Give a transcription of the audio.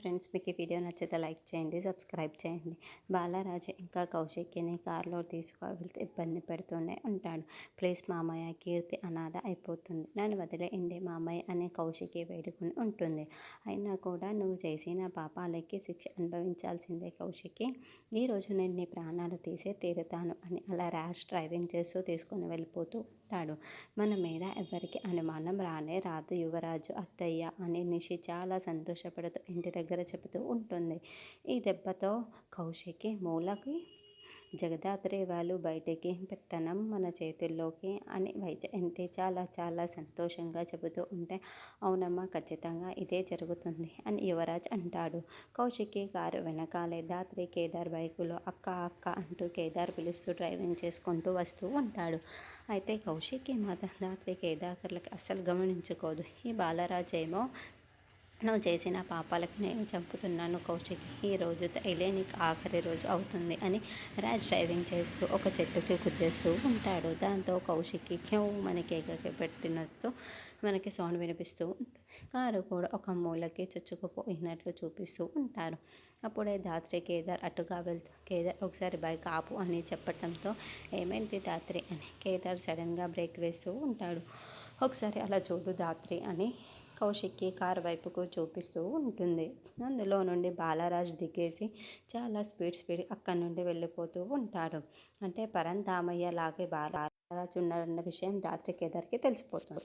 Friends మీకు ఈ video నచ్చితే లైక్ చేయండి సబ్స్క్రైబ్ చేయండి. బాలరాజు ఇంకా కౌశిక్యని కారులో తీసుకువెళ్తే ఇబ్బంది పెడుతూనే ఉంటాడు. ప్లీజ్ మామయ్య కీర్తి అనాథ అయిపోతుంది. నన్ను వదిలేయండి మామయ్య అనే కౌశికి వేడుకుని ఉంటుంది. అయినా కూడా నువ్వు చేసిన పాపాలకి శిక్ష అనుభవించాల్సిందే కౌశికి ఈరోజు నేను నీ ప్రాణాలు తీసే తీరుతాను అని అలా ర్యాష్ డ్రైవింగ్ చేస్తూ తీసుకొని వెళ్ళిపోతూ ఉంటాడు. మన మీద ఎవరికి అనుమానం రానే రాదు యువరాజు అత్తయ్య అని నిషి చాలా సంతోషపడుతూ ఇంటి దగ్గర దగ్గర చెబుతూ ఉంటుంది. ఈ దెబ్బతో కౌశికి మూలకి జగదాత్రేవాలు వాళ్ళు బయటికి పెత్తనం మన చేతుల్లోకి అని వైజయంతి చాలా చాలా సంతోషంగా చెబుతూ ఉంటే అవునమ్మా ఖచ్చితంగా ఇదే జరుగుతుంది అని యువరాజ్ అంటాడు. కౌశికి కారు వెనకాలే దాత్రి కేదార్ బైకులో అక్క అక్క అంటూ కేదార్ పిలుస్తూ డ్రైవింగ్ చేసుకుంటూ వస్తూ ఉంటాడు. అయితే కౌశికి మాత్రం దాత్రి కేదార్లకి అస్సలు గమనించుకోదు. ఈ బాలరాజ్ ఏమో నువ్వు చేసిన పాపాలకు నేను చంపుతున్నాను. కౌశిక్ ఈ రోజు తైలే నీకు ఆఖరి రోజు అవుతుంది అని ర్యాష్ డ్రైవింగ్ చేస్తూ ఒక చెట్టుకి గుద్దేస్తూ ఉంటాడు. దాంతో కౌశిక్కి క్యూ మనకి ఎగకి పెట్టినట్టు మనకి సౌండ్ వినిపిస్తూ ఉంటుంది. కారు కూడా ఒక మూలకి చొచ్చుకుపోయినట్లు చూపిస్తూ ఉంటారు. అప్పుడే దాత్రి కేదార్ అటుగా వెళ్తూ కేదార్ ఒకసారి బైక్ ఆపు అని చెప్పటంతో ఏమైంది దాత్రి అని కేదార్ సడన్గా బ్రేక్ వేస్తూ ఉంటాడు. ఒకసారి అలా చూడు దాత్రి అని కౌశిక్కి కారు వైపుకు చూపిస్తూ ఉంటుంది. అందులో నుండి బాలరాజ్ దిగేసి చాలా స్పీడ్ స్పీడ్ అక్కడి నుండి వెళ్ళిపోతూ ఉంటాడు. అంటే పరంతామయ్య లాగే బాలరాజ్ ఉన్నాడన్న విషయం దాత్రి కేదార్కి తెలిసిపోతుంది.